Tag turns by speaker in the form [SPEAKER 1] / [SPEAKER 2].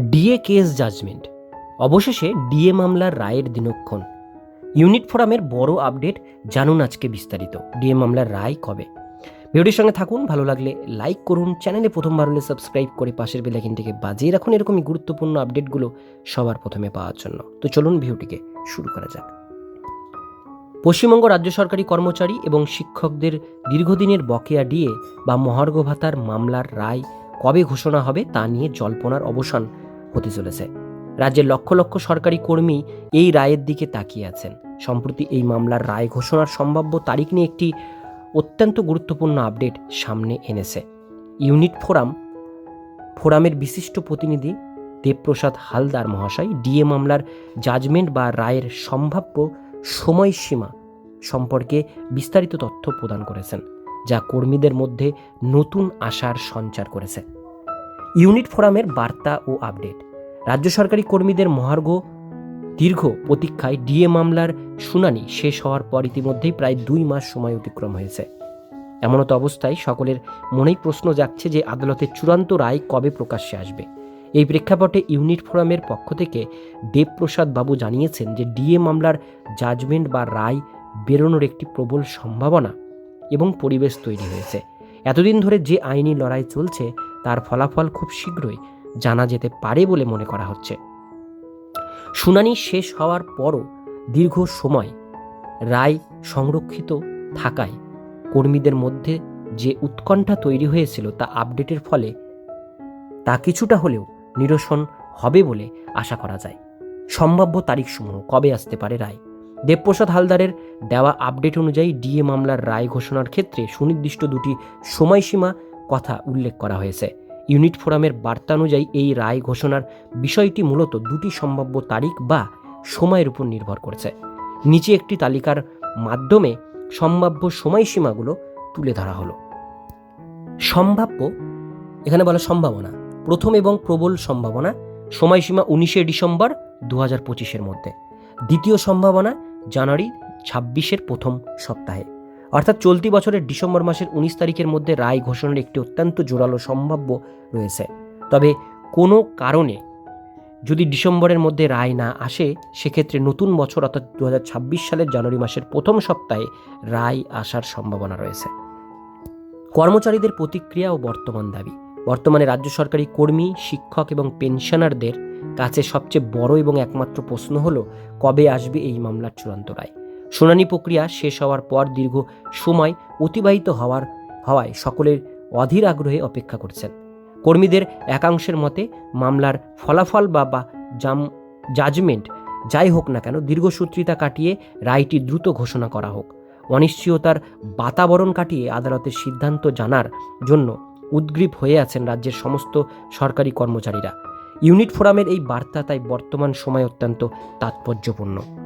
[SPEAKER 1] DA case judgement অবশেষে DA মামলার রায়ের দিনক্ষণ। ইউনিট ফোরামের বড় আপডেট জানুন আজকে বিস্তারিত। ডিএ মামলার রায় কবে? ভিডিওটির সঙ্গে থাকুন, ভালো লাগলে লাইক করুন, চ্যানেলে প্রথমবার হলে সাবস্ক্রাইব করে পাশের বেলাইকিনটিকে বাজিয়ে রাখুন এরকমই গুরুত্বপূর্ণ আপডেটগুলো সবার প্রথমে পাওয়ার জন্য। তো চলুন ভিডিওটিকে শুরু করা যাক। পশ্চিমবঙ্গ রাজ্য সরকারি কর্মচারী এবং শিক্ষকদের দীর্ঘদিনের বকেয়া ডিএ বা মহার্ঘ ভাতার মামলার রায় কবে ঘোষণা হবে তা নিয়ে জল্পনার অবসান হতে চলেছে। রাজ্যের লক্ষ লক্ষ সরকারি কর্মী এই রায়ের দিকে তাকিয়ে আছেন। সম্প্রতি এই মামলার রায় ঘোষণার সম্ভাব্য তারিখ নিয়ে একটি অত্যন্ত গুরুত্বপূর্ণ আপডেট সামনে এনেছে। ইউনিট ফোরাম, ফোরামের বিশিষ্ট প্রতিনিধি দেবপ্রসাদ হালদার মহাশয়, ডিএ মামলার জাজমেন্ট বা রায়ের সম্ভাব্য সময়সীমা সম্পর্কে বিস্তারিত তথ্য প্রদান করেছেন, যা কর্মীদের মধ্যে নতুন আশার সঞ্চার করেছে। ইউনিট ফোরামের বার্তা ও আপডেট। রাজ্য সরকারি কর্মীদের মহার্ঘ দীর্ঘ প্রতীক্ষায় ডিএ মামলার শুনানি শেষ হওয়ার পর ইতিমধ্যেই প্রায় দুই মাস সময় অতিক্রম হয়েছে। এমনত অবস্থায় সকলের মনেই প্রশ্ন যাচ্ছে যে আদালতের চূড়ান্ত রায় কবে প্রকাশ্যে আসবে। এই প্রেক্ষাপটে ইউনিট ফোরামের পক্ষ থেকে দেবপ্রসাদ বাবু জানিয়েছেন যে ডিএ মামলার জাজমেন্ট বা রায় বেরোনোর একটি প্রবল সম্ভাবনা এবং পরিবেশ তৈরি হয়েছে। এতদিন ধরে যে আইনি লড়াই চলছে তার ফলাফল খুব শীঘ্রই জানা যেতে পারে বলে মনে করা হচ্ছে। শুনানি শেষ হওয়ার পরও দীর্ঘ সময় রায় সংরক্ষিত থাকায় কর্মীদের মধ্যে যে উৎকণ্ঠা তৈরি হয়েছিল তা আপডেটের ফলে তা কিছুটা হলেও নিরসন হবে বলে আশা করা যায়। সম্ভাব্য তারিখসমূহ কবে আসতে পারে রায়? দেবপ্রসাদ হালদারের দেওয়া আপডেট অনুযায়ী ডিএ মামলার রায় ঘোষণার ক্ষেত্রে সুনির্দিষ্ট দুটি সময়সীমা কথা উল্লেখ করা হয়েছে। ইউনিট ফোরামের বার্তা অনুযায়ী এই রায় ঘোষণার বিষয়টি মূলত দুটি সম্ভাব্য তারিখ বা সময়ের উপর নির্ভর করছে। নিচে একটি তালিকার মাধ্যমে সম্ভাব্য সময়সীমাগুলো তুলে ধরা হলো। সম্ভাব্য, এখানে বলা সম্ভাবনা, প্রথম এবং প্রবল সম্ভাবনা সময়সীমা উনিশে ডিসেম্বর দু হাজার পঁচিশের মধ্যে। দ্বিতীয় সম্ভাবনা জানুয়ারি ছাব্বিশের প্রথম সপ্তাহে। অর্থাৎ চলতি বছরের ডিসেম্বর মাসের উনিশ তারিখের মধ্যে রায় ঘোষণার একটি অত্যন্ত জোরালো সম্ভাব্য রয়েছে। তবে কোনো কারণে যদি ডিসেম্বরের মধ্যে রায় না আসে, সেক্ষেত্রে নতুন বছর অর্থাৎ দু হাজার ছাব্বিশ সালের জানুয়ারি মাসের প্রথম সপ্তাহে রায় আসার সম্ভাবনা রয়েছে। কর্মচারীদের প্রতিক্রিয়া ও বর্তমান দাবি। বর্তমানে রাজ্য সরকারি কর্মী, শিক্ষক এবং পেনশনারদের কাছে সবচেয়ে বড় এবং একমাত্র প্রশ্ন হলো, কবে আসবে এই মামলার চূড়ান্ত রায়? শুনানি প্রক্রিয়া শেষ হওয়ার পর দীর্ঘ সময় অতিবাহিত হওয়ার হওয়ায় সকলের অধীর আগ্রহে অপেক্ষা করছেন। কর্মীদের একাংশের মতে মামলার ফলাফল বা বা জাম জাজমেন্ট যাই হোক না কেন দীর্ঘসূত্রিতা কাটিয়ে রায়টি দ্রুত ঘোষণা করা হোক। অনিশ্চয়তার বাতাবরণ কাটিয়ে আদালতের সিদ্ধান্ত জানার জন্য উদ্গ্রীব হয়ে আছেন রাজ্যের সমস্ত সরকারি কর্মচারীরা। ইউনিট ফোরামের এই বার্তা তাই বর্তমান সময় অত্যন্ত তাৎপর্যপূর্ণ।